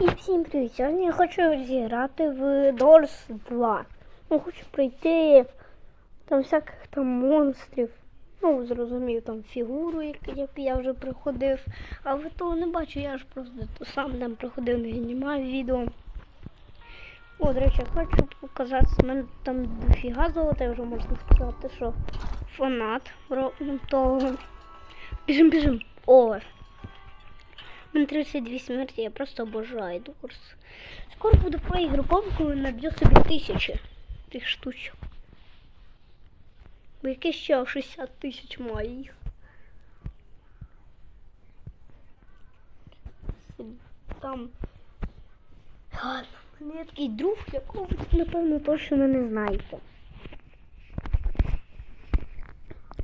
І всім привіт! Сьогодні я хочу зіграти в Doors 2. Ну, хочу пройти там всяких там монстрів. Ну, зрозумів, там фігуру, як, я вже приходив. А ви того не бачу, я ж просто то сам там приходив, не знімаю відео. О, до речі, хочу показати, в мене там дофіга золота, вже можна сказати, що фанат того. Біжим, біжим. О, мене 32 смерті, я просто обожаю Дорс. Скоро буду по ігроком, коли наб'ю собі тисячі тих штучок. Бо яке ще 60 тисяч має. Там. Ладно, мене є такий друг, якого ви, напевно, точно не знаєте.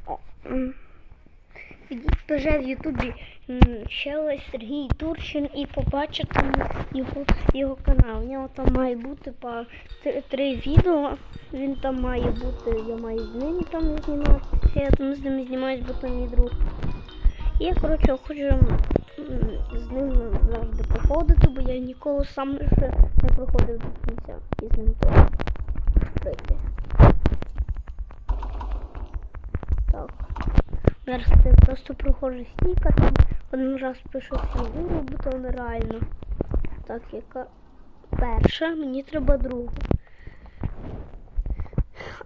О, вже в Ютубі ще Сергій Турчин і побачите його, його канал. У нього там має бути по три, відео. Він там має бути, я маю з ним там зніматися. Я там з ним знімаюсь, бо там мій друг. І я, коротше, хочу з ним завжди проходити, бо я ніколи сам ще не проходив до кінця. І з ним пройти. Зараз я просто проходжу стіка, там один раз пишу фігуру, бо то нереально. Так, яка перша, мені треба другу.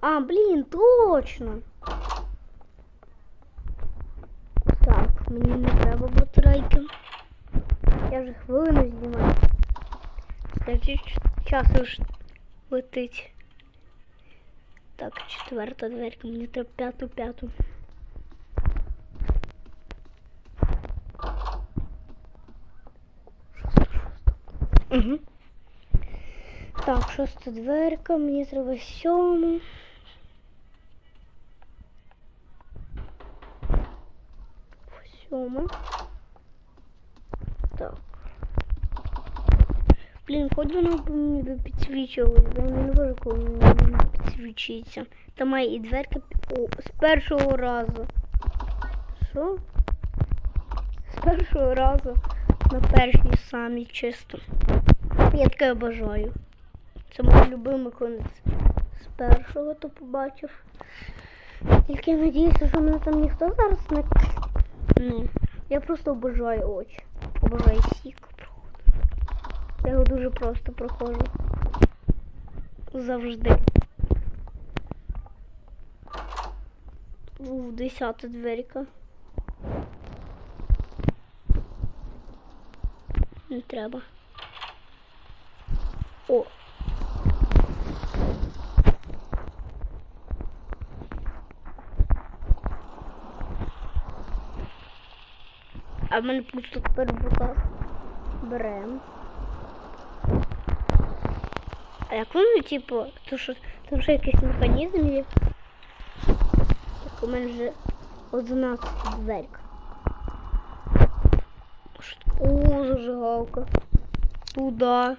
А, блін, точно. Так, мені не треба батарейки. Я вже хвилину знімаю. Скажіть, час уж летить. Так, четверта дверка, мені треба п'яту п'яту. Угу. Так, шоста дверка, мені треба сьому. Сьома. Так. Блін, хоч воно мені підсвічувалось, бо я не можу, коли мені не підсвічується. Там має і дверка О, з першого разу. Що? З першого разу на першій самі чисто. Я таке обожаю. Це мій любимий конець. З першого то побачив. Тільки я надіюся, що мене там ніхто зараз не. Ну, я просто обожаю очі. Обожаю сік проходу. Я його дуже просто проходжу. Завжди. Ух, десята дверка. Не треба. О. А в мене пусто тепер в руках. Берем. А як воно, типу, то що там ще якийсь механізм є? Так у мене вже 11 дверка. О, зажигалка. Туда.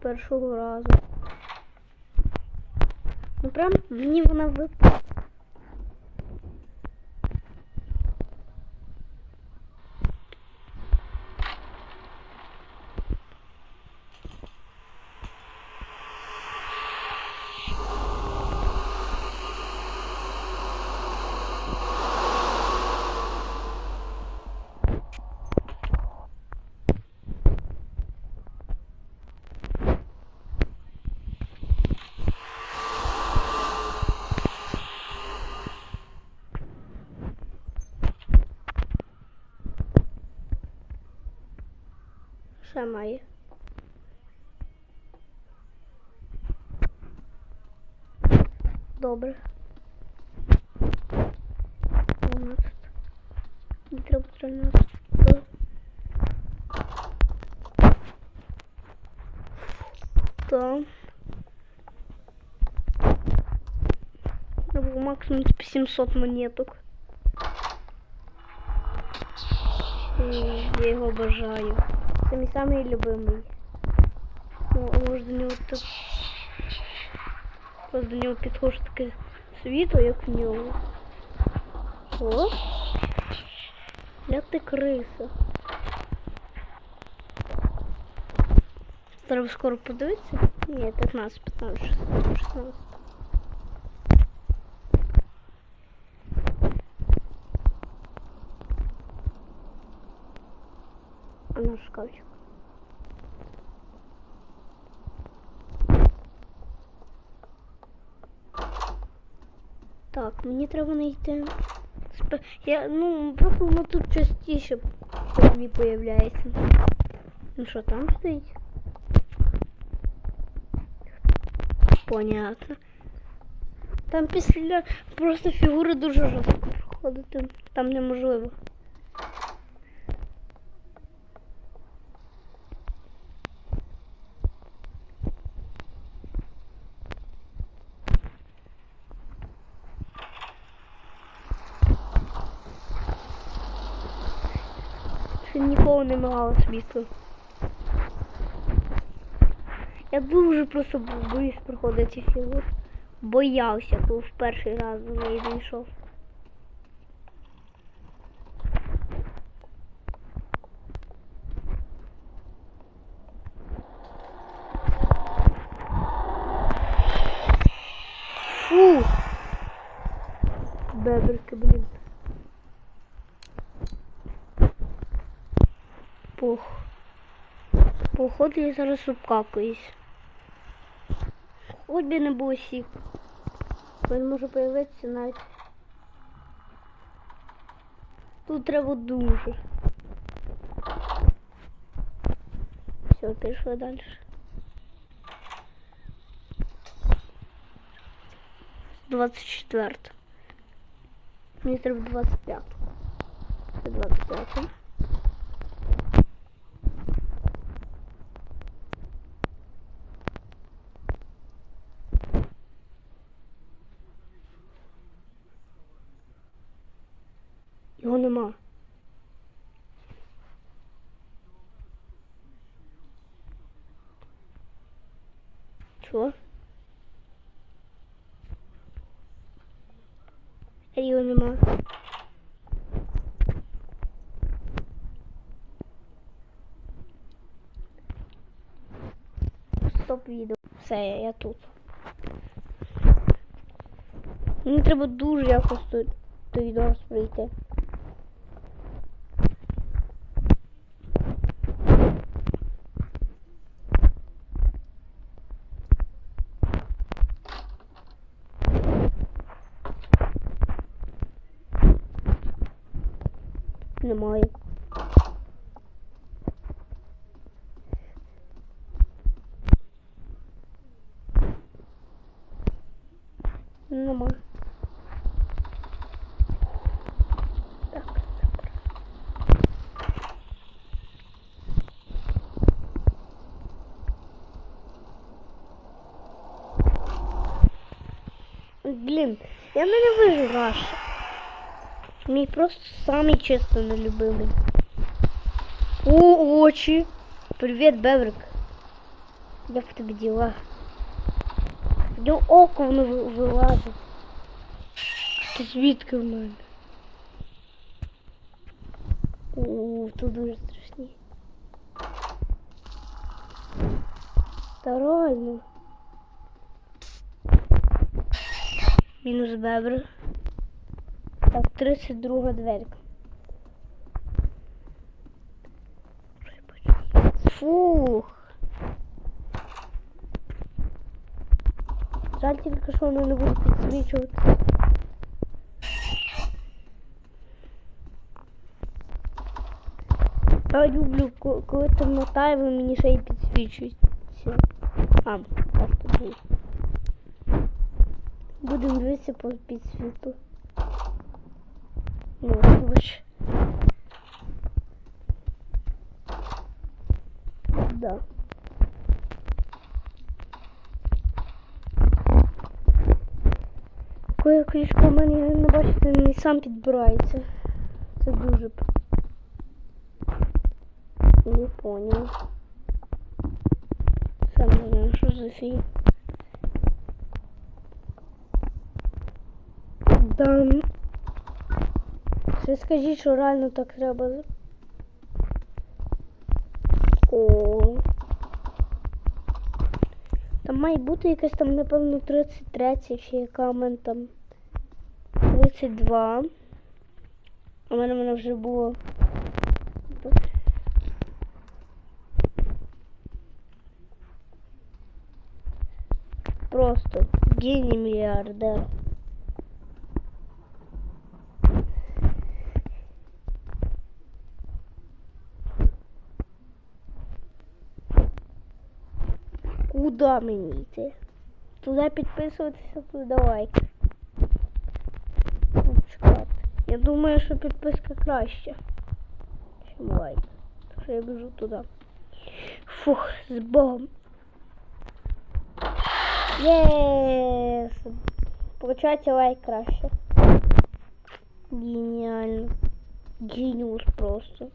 Першого разу. Ну прям мені вона випала. Має. Добре. 12. Не треба 13. Так. Треба максимум типу 700 монеток. Я його обожаю. Це мій самий любимий. Ну, може до нього так. Просто до нього підходить таке світло, як в нього. О! Як ти криса. Треба скоро подивитися. Ні, 15, 15, 16. А наш шкафчик. Так, мені треба знайти. Спе... Я, ну, просто воно тут частіше мені появляється. Ну що там стоїть? Понятно. Там після просто фігури дуже жорстко проходити. Там неможливо. Не світло. Я дуже просто боюсь проходити ці фігури. Боявся, коли в перший раз до неї дійшов. Фу! Беберки, блін. Пох. Походу я зараз обкакаюсь. Хоч би не було сік. Він може появитися навіть. Тут треба дуже. Все, пішли далі. Двадцять четверте. Мені треба двадцять п'яту. Це двадцять п'яте. Його нема. А Його нема. Стоп відео. Все, я, я тут. Мені треба дуже якось той, той дорос Немає. Нема. Так. Блін, я ненавижу Раш. Мій просто самий чисто нелюбимий. О, очі. Привіт, Бебрик. Як в тебе діла? В нього око воно ви- вилазить. Ти звідки в мене? О, тут дуже страшні. Та реально. Мінус бебр. Так, 32 дверка. Фух. Жаль тільки, що воно не буде підсвічувати. Я люблю, ко- коли темнота, і ви мені ще й підсвічуєте. А, так тоді. Будемо дивитися по підсвіту. Ну, коротше. Да. Коли ключка в мене я не бачу, він сам підбирається. Це дуже. Не понял. Сам не знаю, що за фігня. Да. Ще скажіть, що реально так треба. О. Там має бути якась там, напевно, 33 чи яка в мене там 32. У мене вона вже було. Просто геній мільярдер. Куда мені йти? Туди підписуватися, туди лайк. Ну. Я думаю, що підписка краще, ніж лайк. Так що я біжу туди. Фух, з Богом. Єс! Получається лайк краще. Геніально. Геніус просто.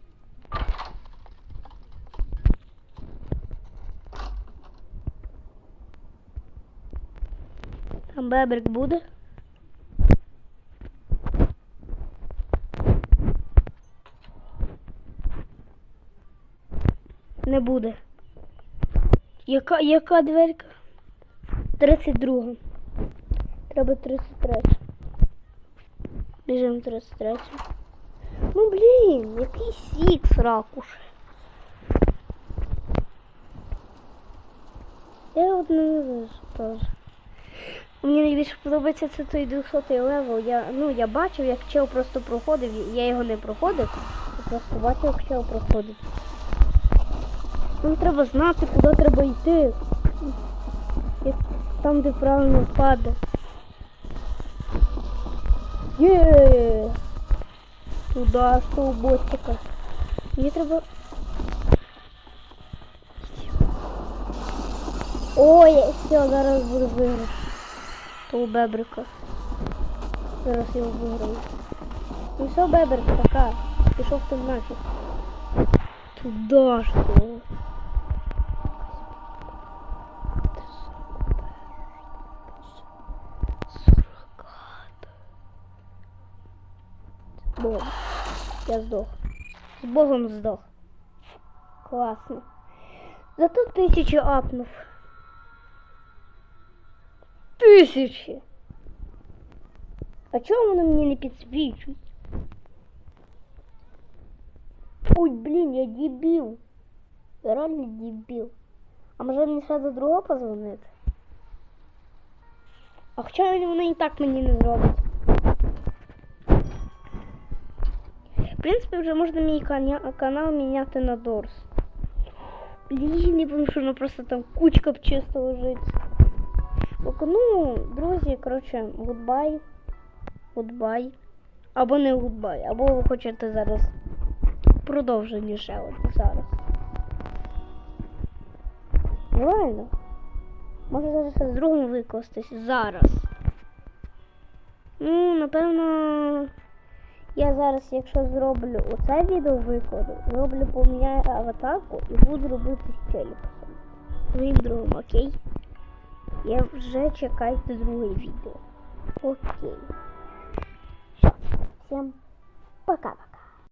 Там бебрик буде? Не буде. Яка, яка дверка? 32. Треба 33. Біжимо 33. Ну блін, який сікс ракуш. Я от не вижу теж. Мені найбільше подобається це той 200 левел. Я, ну, я бачив, як чел просто проходив, я його не проходив, я просто бачив, як чел проходить. Нам треба знати, куди треба йти. Там, де правильно впаде. Є! Туди, з того ботика. Мені треба. Ой, все, зараз буду виграти. Того бебрика. Зараз його виграю. Ну все, бебрик, пока. Пішов ти нафіг. Туда що? Богом. Я здох. З Богом здох. Класно. Зато тисячу апнув. Тисячі. А чому вони мені не підсвічують? Ой, блін, я дебіл. Я реально дебіл. А може мені ще до другого позвонити? А хоча вони і так мені не зроблять. В принципі, вже можна мій каня- канал міняти на Дорс. Блін, не помню, що воно просто там кучка б чисто лежить. Так, Ну, друзі, коротше, гудбай. Гудбай. Або не гудбай, або ви хочете зараз продовження ще одне зараз. Реально. Може зараз з другим викластись. Зараз. Ну, напевно, я зараз, якщо зроблю оце відео викладу, зроблю поміняю аватарку і буду робити з челіксом. Своїм другом, окей? Я вже чекаю до друге відео. Окей. Все. Всім пока.